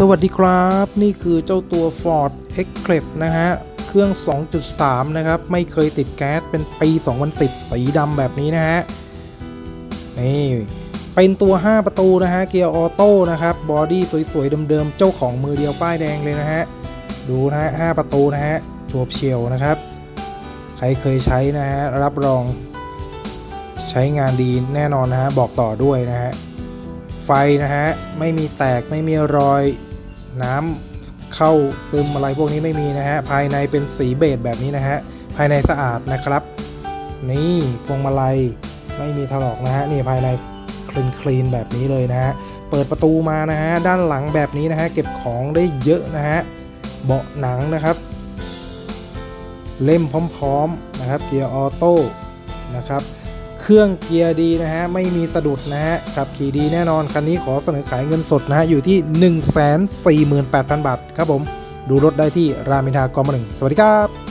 สวัสดีครับ นี่คือเจ้าตัว Ford e c l i p s นะฮะ เครื่อง 2.3 นะครับ ไม่เคยติดแก๊สเป็นปี 2010 สีดำแบบนี้นะฮะ นี่ เป็นตัว 5 ประตูนะฮะ เกียร์ออโต้นะครับ บอดี้สวยๆ เดิมๆ เจ้าของมือเดียวป้ายแดงเลยนะฮะ ดูนะฮะ 5 ประตูนะฮะตัวเชียวนะครับ ใครเคยใช้นะฮะ รับรอง ใช้งานดีแน่นอนนะฮะ บอกต่อด้วยนะฮะไฟนะฮะ ไม่มีแตกไม่มีรอย น้ำเข้าซึมอะไรพวกนี้ไม่มีนะฮะภายในเป็นสีเบจแบบนี้นะฮะภายในสะอาดนะครับ นี่พวงมาลัยไม่มีถลอกนะฮะนี่ภายในคลีนคลีนแบบนี้เลยนะฮะเปิดประตูมานะฮะด้านหลังแบบนี้นะฮะเก็บของได้เยอะนะฮะเบาะหนังนะครับ เล่มพร้อมๆนะครับเกียร์ออโต้นะครับ เครื่องเกียร์ดีนะฮะ ไม่มีสะดุดนะฮะ ขับขี่ดีแน่นอน คันนี้ขอเสนอขายเงินสดนะฮะ อยู่ที่ 148,000 บาทครับผม ดูรถได้ที่รามินทากรมหนึ่ง สวัสดีครับ